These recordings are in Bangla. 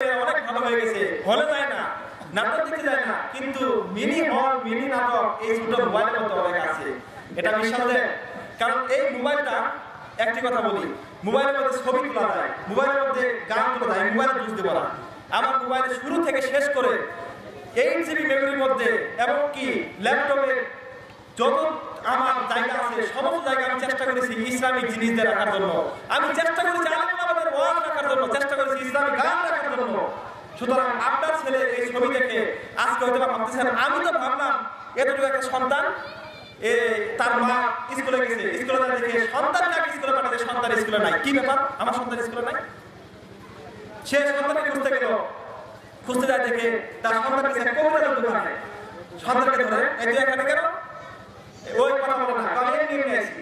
আমার মোবাইলে শুরু থেকে শেষ করে এইট জিবি মেমোরির মধ্যে এবং কি ল্যাপটপে যত আমার জায়গা আছে, সমস্ত জায়গা আমি চেষ্টা করেছি ইসলামিক জিনিস দিয়ে রাখার জন্য। আমি চেষ্টা করেছি রাখার জন্য, চেষ্টা করেছি ইসলামিক জন্য। সুতরাং আপনার ছেলে এই ছবি দেখে আজকে হয়তো ভাবতেছেন, আমি তো ভাবলাম এতটুকু একটা সন্তান, এ তার মা স্কুলে গেছে, স্কুলে না দেখে সন্তান কাকে স্কুলে পাঠাতে, সন্তান স্কুলে নাই। কি ব্যাপার? আমার সন্তান স্কুলে নাই? সে সন্তানকে খুঁজতে গেল। খুঁজতে যায় দেখে তার সন্তান গেছে কবিতার দোকানে। সন্তানকে ধরে, এই তুই কেন? ওই কথা বলে না কারণ এমনি আসি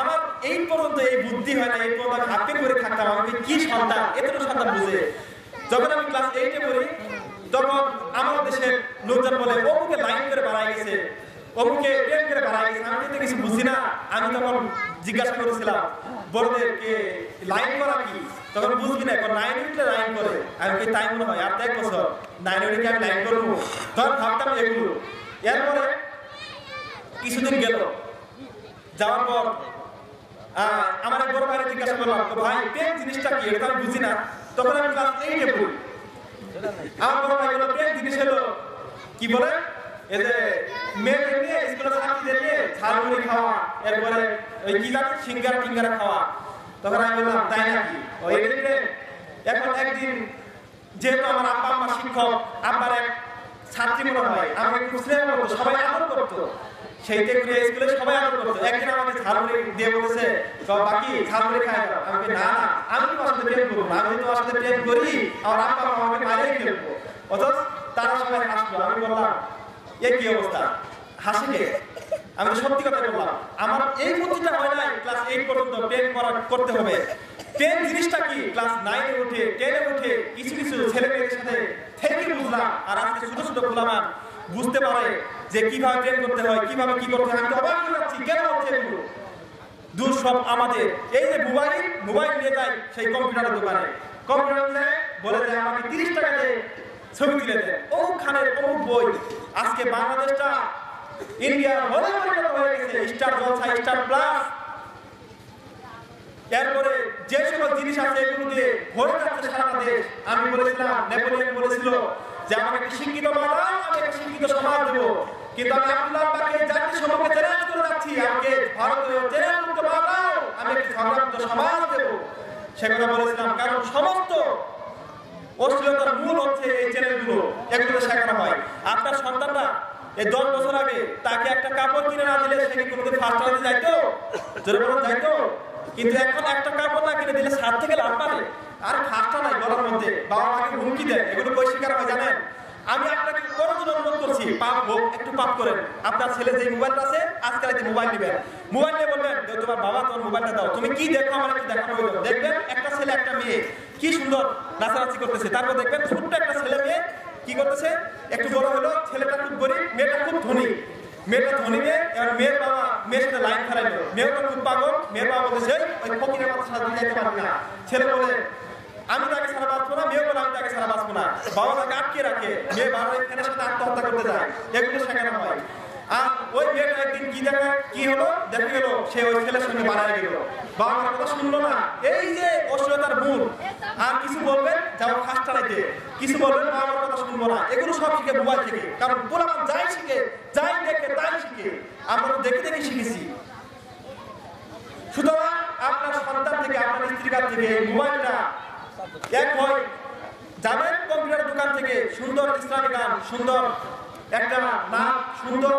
আমার এই পর্যন্ত এই বুদ্ধি হয় না, এই পর্যন্ত হাতে করে থাকতাম। আমাকে কি সন্তান? এতটুকু সন্তান বুঝে। যখন আমি ক্লাস এইটে পড়ি, তখন আমার দেশের লোকজন বলে, অমুকে লাইন করে বাড়াই গেছে। অমুকে করে বাড়াই গেছে। আমি কিছু আমি তখন জিজ্ঞাসা করেছিলাম, বড়দেরকে লাইন করা কি? তখন বুঝবি না, এখন নাইন লাইন করে। আমি কি তাই মনে হয়, আর এক বছর। নাইন আমি লাইন করব? তখন ভাবতাম এগুলো। এরপরে কিছুদিন গেল। যাওয়ার পর আমার এক বড় ভাইকে জিজ্ঞাসা করলাম, তো ভাই প্রেম জিনিসটা কি? এটা আমি বুঝি না। তখন আমি ক্লাস আমার বড় ভাই জিনিস হলো, কি বলে? এই যে নিয়ে স্কুলে চাকরি দিয়ে ঝালমুড়ি খাওয়া এরপরে ওই কি জানি সিঙ্গারা টিঙ্গারা খাওয়া। তখন আমি বললাম তাই নাকি? ওই এদিকে এখন একদিন যেহেতু আমার আব্বা আম্মা শিক্ষক আব্বার এক ছাত্রী মনে হয় আমাকে খুব স্নেহ সবাই আদর করতো। সেইতে করে স্কুলে সবাই আদর করতো। একদিন আমাকে ঝালমুড়ি দিয়ে বলেছে বাকি ঝালমুড়ি খায় দাও। না না আমি তোমার সাথে প্রেম করব আমি তোমার সাথে প্রেম করি আমার আব্বা আমাকে মারিয়ে ফেলব। অথচ তারা সবাই হাসলো। আমি বললাম কি অবস্থা? হাসি আমি সত্যি কথা বললাম। আমার এই হয় নাই ক্লাস এইট পর্যন্ত করা করতে হবে। প্রেম জিনিসটা কি? ক্লাস নাইনে উঠে টেনে উঠে কিছু কিছু সাথে থেকে বুঝলাম। আর আজকে ছোট ছোট গোলামান বুঝতে পারে যে কীভাবে প্রেম করতে হয়, কীভাবে কি করতে হয়। আমি তো অবাক হয়ে যাচ্ছি, কেন হচ্ছে এগুলো দূর সব আমাদের। এই যে মোবাইল মোবাইল নিয়ে যায় সেই কম্পিউটারের দোকানে। কম্পিউটার বলে দেয়, আমাকে তিরিশ টাকা দিয়ে ছবি তুলে অমুক খানের অমুক বই। আজকে বাংলাদেশটা হয়ে গেছে স্টার জলসা স্টার প্লাস এরপরে যে সকল জিনিস আছে এগুলো দিয়ে ভরে যাচ্ছে সারা দেশ। আমি বলেছিলাম বলেছিল যে, আমাকে একটি শিক্ষিত আমি একটা শিক্ষিত সমাজ দেবো। কিন্তু আমি জাতির সম্পর্কে চ্যালেঞ্জ করে যাচ্ছি। আমাকে ভারতীয় চ্যালেঞ্জ বানাও আমি একটি সমাজ দেবো। বলেছিলাম, কারণ সমস্ত অশ্লীলতার মূল হচ্ছে এই চ্যানেলগুলো। এগুলো শেখানো হয়। আপনার সন্তানরা এই দশ বছর আগে তাকে একটা কাপড় কিনে না দিলে সে কি কোনোদিন ফার্স্ট হতে যাইতো? যাইতো? কিন্তু এখন একটা কাপড় না কিনে দিলে সাত থেকে লাভ পারে? আর ফার্স্টটা নাই গলার মধ্যে। বাবা মাকে হুমকি দেয় এগুলো কই শিকার হয় জানেন? আমি আপনাকে কোনো জন্য অনুরোধ করছি, পাপ হোক একটু পাপ করেন। আপনার ছেলে যে মোবাইলটা আছে, আজকে রাতে মোবাইল নেবেন। মোবাইল নিয়ে বলবেন তোমার বাবা তোমার মোবাইলটা দাও। তুমি কি দেখো, আমার একটু দেখানো দেখবেন, একটা ছেলে, একটা মেয়ে। কি সুন্দর নাচানাচি করতেছে। তারপর দেখবেন ছোট্ট একটা ছেলে মেয়ে কি করতেছে? একটু বড় হলো, ছেলেটা খুব গরিব, মেয়েটা খুব ধনী। মেয়েটা ধনী মেয়ে, এবার মেয়ের বাবা মেয়ের সাথে লাইন ফেলাইলো মেয়েটা খুব পাগল, মেয়ের বাবা বলেছে ওই ফকিরের কথা সাথে যাইতে পারবি না। ছেলে বলে, আমি তাকে সারা বাঁচবো না মেয়ে বলে, আমি তাকে সারা বাঁচবো না। বাবা তাকে আটকে রাখে। মেয়ে বাবা এখানে সাথে আত্মহত্যা করতে যায়। এগুলো শেখানো হয়। ওই মেয়েটা একদিন কি দেখা, কি হলো? দেখা গেল, সে ওই ছেলের সঙ্গে মারা গেল। বাবা মার কথা শুনলো না। এই যে অশ্লীলতার মূল আর কিছু বলবেন? যাও খাস চালাইতে কিছু বলবেন? বাবা মার কথা শুনব না। এগুলো সব শিখে মোবাইল থেকে। কারণ পোলাপান যাই শিখে, যাই দেখে তাই শিখে। আমরা দেখে দেখে শিখেছি। সুতরাং আপনার সন্তান থেকে, আপনার স্ত্রীর কাছ থেকে মোবাইলটা এক হয়। যাবেন কম্পিউটার দোকান থেকে। সুন্দর ইসলামী গান, সুন্দর একটা নাম, সুন্দর